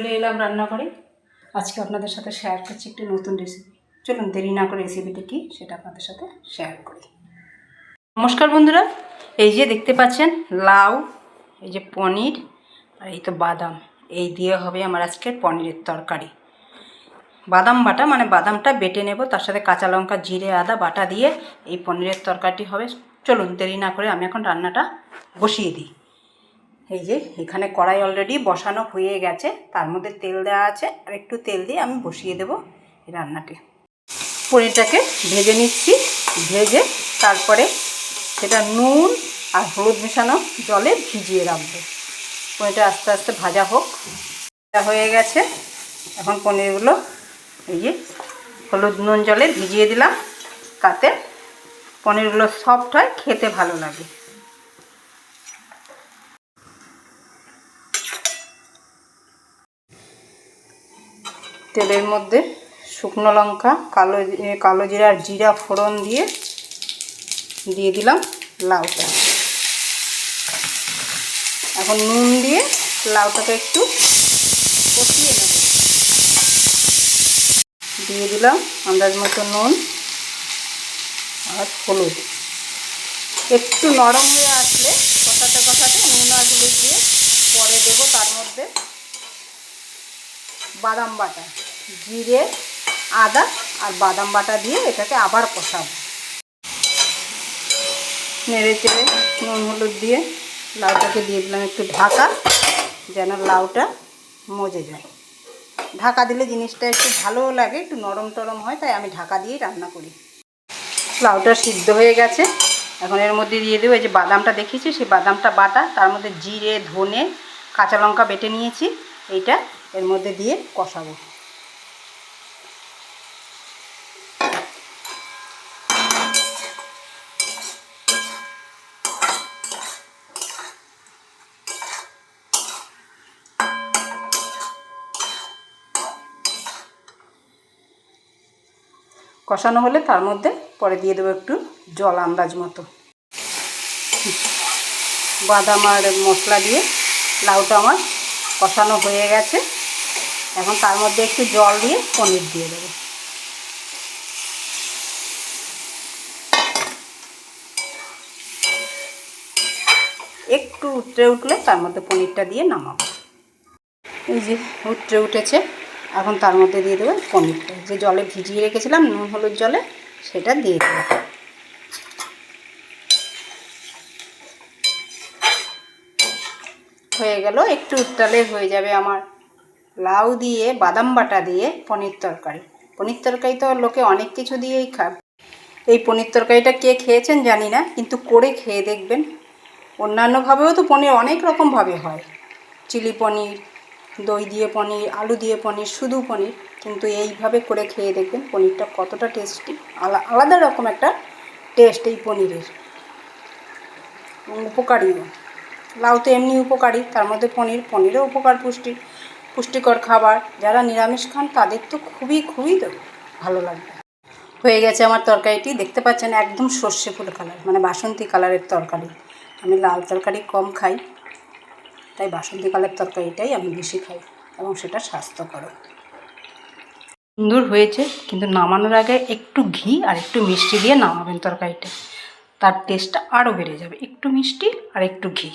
চলে এলাম রান্নাঘরে। আজকে আপনাদের সাথে শেয়ার করছি একটি নতুন রেসিপি চলুন দেরি না করে রেসিপিটি কী, সেটা আপনাদের সাথে শেয়ার করি। নমস্কার বন্ধুরা, এই যে দেখতে পাচ্ছেন, লাউ, এই যে পনির, আর এই তো বাদাম। এই দিয়ে হবে আমার আজকের পনিরের তরকারি। বাদাম বাটা মানে বাদামটা বেটে নেব, তার সাথে কাঁচা লঙ্কা, জিরে, আদা বাটা দিয়ে এই পনিরের তরকারিটি হবে। চলুন দেরি না করে আমি এখন রান্নাটা বসিয়ে দিই। এই যে, এখানে কড়াই অলরেডি বসানো হয়ে গেছে। তার মধ্যে তেল দেওয়া আছে। আর একটু তেল দিয়ে আমি বসিয়ে দেব এই রান্নাটি। পনিরটাকে ভেজে নিচ্ছি। ভেজে তারপরে সেটা নুন আর হলুদ মেশানো জলে ভিজিয়ে রাখব। পনিরটা আস্তে আস্তে ভাজা হোক। ভাজা হয়ে গেছে। এখন পনিরগুলো এই যে হলুদ নুন জলে ভিজিয়ে দিলাম। তাতে পনিরগুলো সফট হয়, খেতে ভালো লাগে। তেলের মধ্যে শুকনো লঙ্কা, কালো কালো জিরা জিরা ফোড়ন দিয়ে দিয়ে দিলাম লাউটা। এখন নুন দিয়ে লাউটাকে একটু কষিয়ে নেব। দিয়ে দিলাম আন্দাজ মতো নুন আর হলুদ। একটু নরম হয়ে আসলে কষাতে কষাতে নুন আর হলুদ দিয়ে পরে দেবো। তার মধ্যে বাদাম বাটা, জিরে, আদা আর বাদাম বাটা দিয়ে এটাকে আবার কষাবো। নেড়ে চেড়ে নুন হলুদ দিয়ে লাউটাকে দিয়ে দিলাম একটু ঢাকা, যেন লাউটা মজে যায়। ঢাকা দিলে জিনিসটা একটু ভালোও লাগে, একটু নরম টরম হয়, তাই আমি ঢাকা দিয়েই রান্না করি। লাউটা সিদ্ধ হয়ে গেছে। এখন এর মধ্যে দিয়ে দেবো এই যে বাদামটা দেখিয়েছি, সেই বাদামটা বাটা, তার মধ্যে জিরে, ধনে, কাঁচা লঙ্কা বেটে নিয়েছি, এইটা এর মধ্যে দিয়ে কষাবো। কষানো হলে তার মধ্যে পরে দিয়ে দেবো একটু জল আন্দাজ মতো। বাদাম আর মশলা দিয়ে লাউটা আমার কষানো হয়ে গেছে। এখন তার মধ্যে একটু জল দিয়ে পনির দিয়ে দেবো। একটু উতরে উঠলে তার মধ্যে পনিরটা দিয়ে নামাবো। এই যে উতরে উঠেছে, এখন তার মধ্যে দিয়ে দেবো পনিরটা। যে জলে ভিজিয়ে রেখেছিলাম নুন হলুদ জলে, সেটা দিয়ে দেবো। হয়ে গেল, একটু উত্তালে হয়ে যাবে আমার লাউ দিয়ে, বাদাম বাটা দিয়ে পনির তরকারি। পনির তরকারি তো লোকে অনেক কিছু দিয়েই খায়। এই পনির তরকারিটা কে খেয়েছেন জানি না, কিন্তু করে খেয়ে দেখবেন। অন্যান্যভাবেও তো পনির অনেক রকমভাবে হয়। চিলি পনির, দই দিয়ে পনির, আলু দিয়ে পনির, শুধু পনির। কিন্তু এইভাবে করে খেয়ে দেখবেন পনিরটা কতটা টেস্টি। আলা, আলাদা রকম একটা টেস্ট এই পনিরের। উপকারীও। লাউ তো এমনি উপকারী, তার মধ্যে পনির, পনিরও উপকার পুষ্টি পুষ্টিকর খাবার, যারা নিরামিষ খান তাদের তো খুবই খুবই ভালো লাগবে হয়ে গেছে আমার তরকারিটি, দেখতে পাচ্ছেন একদম সর্ষে ফুল কালার মানে বাসন্তী কালারের তরকারি। আমি লাল তরকারি কম খাই, তাই বাসন্তী কালার তরকারিটাই আমি বেশি খাই, এবং সেটা স্বাস্থ্যকর। সুন্দর হয়েছে, কিন্তু নামানোর আগে একটু ঘি আর একটু মিষ্টি দিয়ে নামাবেন তরকারিটা। তার টেস্টটা আরও বেড়ে যাবে, একটু মিষ্টি আর একটু ঘি।